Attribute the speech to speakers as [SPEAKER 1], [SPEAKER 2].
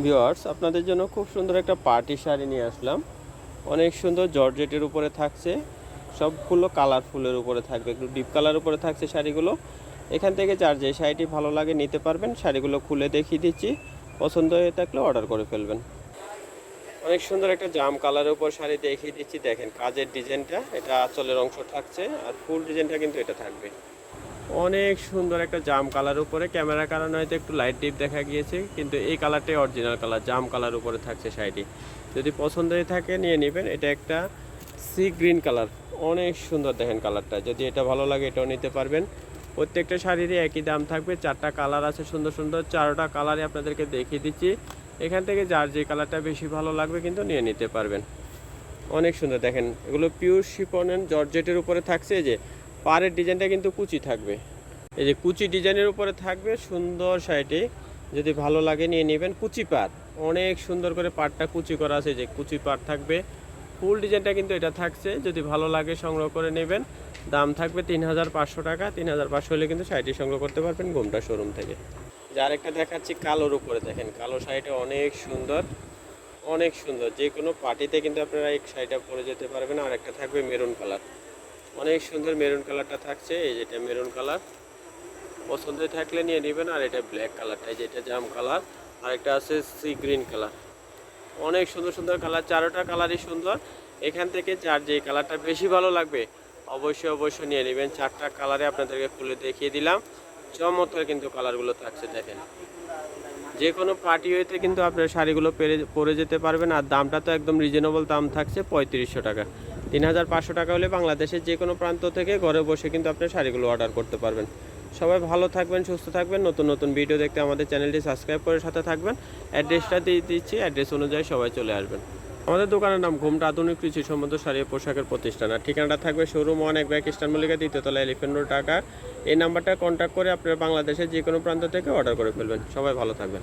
[SPEAKER 1] Viewers আপনাদের জন্য খুব সুন্দর একটা পার্টি শাড়ি নিয়ে আসলাম। অনেক সুন্দর জর্জেটের উপরে থাকছে, সবগুলো কালারফুলের উপরে থাকবে, একটু ডিপ কালার উপরে থাকছে শাড়িগুলো। এখান থেকে যার যে শাড়িটি ভালো লাগে নিতে পারবেন, শাড়িগুলো খুলে দেখিয়ে দিচ্ছি। পছন্দ হয়ে থাকলে অর্ডার করে ফেলবেন। অনেক সুন্দর একটা জাম কালারের উপর শাড়ি দেখিয়ে দিচ্ছি। দেখেন, কাজের ডিজাইনটা, এটা আঁচলের অংশ থাকছে, আর ফুল ডিজাইনটা কিন্তু এটা থাকবে। অনেক সুন্দর একটা জাম কালার উপরে। ক্যামেরার কারণে হয়তো একটু লাইট ডিপ দেখা গিয়েছে, কিন্তু এই কালারটাই অরিজিনাল কালার জাম কালার উপরে থাকছে শাড়িটি। যদি পছন্দ হয়ে থাকে, নিয়ে নেবেন। এটা একটা সি গ্রিন কালার অনেক সুন্দর দেখেন কালারটা। যদি এটা ভালো লাগে, এটাও নিতে পারবেন। প্রত্যেকটা শাড়িরই একই দাম থাকবে। চারটা কালার আছে সুন্দর সুন্দর। চারোটা কালারই আপনাদেরকে দেখিয়ে দিচ্ছি। এখান থেকে যার যে কালারটা বেশি ভালো লাগবে, কিন্তু নিয়ে নিতে পারবেন। অনেক সুন্দর দেখেন। এগুলো পিওর শিপনের জর্জেটের উপরে থাকছে। যে পাড়ের ডিজাইনটা কিন্তু কুচি থাকবে। এই যে কুচি ডিজাইনের উপরে থাকবে সুন্দর শাড়িটি যদি ভালো লাগে নিয়ে নেবেন কুচি পাড়। অনেক সুন্দর করে পাড়টা কুচি করা আছে যে কুচি পাড় থাকবে। ফুল ডিজাইনটা কিন্তু এটা থাকছে, যদি ভালো লাগে সংগ্রহ করে নেবেন। দাম থাকবে তিন হাজার পাঁচশো টাকা তিন হাজার পাঁচশো হলে কিন্তু শাড়িটি সংগ্রহ করতে পারবেন গোমটা শোরুম থেকে। যার একটা দেখাচ্ছি কালোর উপরে, দেখেন কালো শাড়িটা অনেক সুন্দর অনেক সুন্দর। যে কোনো পার্টিতে কিন্তু আপনারা এই শাড়িটা পরে যেতে পারবেন আর একটা থাকবে মেরুন কালার। অনেক সুন্দর মেরুন কালারটা থাকছে, এই যেটা মেরুন কালার। পছন্দ থাকলে নিয়ে নেবেন, আর এটা ব্ল্যাক কালারটা যেটা জাম কালার। আর একটা আছে সি গ্রিন কালার। অনেক সুন্দর সুন্দর কালার, চারোটা কালারই সুন্দর। এখান থেকে যার যে কালারটা বেশি ভালো লাগবে, অবশ্যই অবশ্যই নিয়ে নেবেন। চারটা কালারে আপনাদেরকে খুলে দেখিয়ে দিলাম। চমৎকার কিন্তু কালারগুলো থাকছে, দেখেন। যে কোনো পার্টি হইতে কিন্তু আপনার শাড়িগুলো পেরে পরে যেতে পারবেন, আর দামটা তো একদম রিজনেবল দাম থাকছে পঁয়ত্রিশশো টাকা। তিন হাজার পাঁচশো টাকা হলে বাংলাদেশের যে কোনো প্রান্ত থেকে ঘরে বসে কিন্তু আপনি শাড়িগুলো অর্ডার করতে পারবেন। সবাই ভালো থাকবেন, সুস্থ থাকবেন। নতুন নতুন ভিডিও দেখতে আমাদের চ্যানেলটি সাবস্ক্রাইব করে সাথে থাকবেন। অ্যাড্রেসটা দিয়ে দিচ্ছি অ্যাড্রেস অনুযায়ী সবাই চলে আসবেন। আমাদের দোকানের নাম ঘুমটা আধুনিক কৃষি সম্বন্ধ শাড়ি পোশাকের প্রতিষ্ঠান। আর ঠিকানাটা থাকবে শোরুম এক ব্যাগ ইস্টান মল্লিকা দ্বিতীয়তলা এলিফেন্ট রোড ঢাকা। এই নাম্বারটা কন্ট্যাক্ট করে আপনারা বাংলাদেশের যে কোনো প্রান্ত থেকে অর্ডার করে ফেলবেন। সবাই ভালো থাকবেন।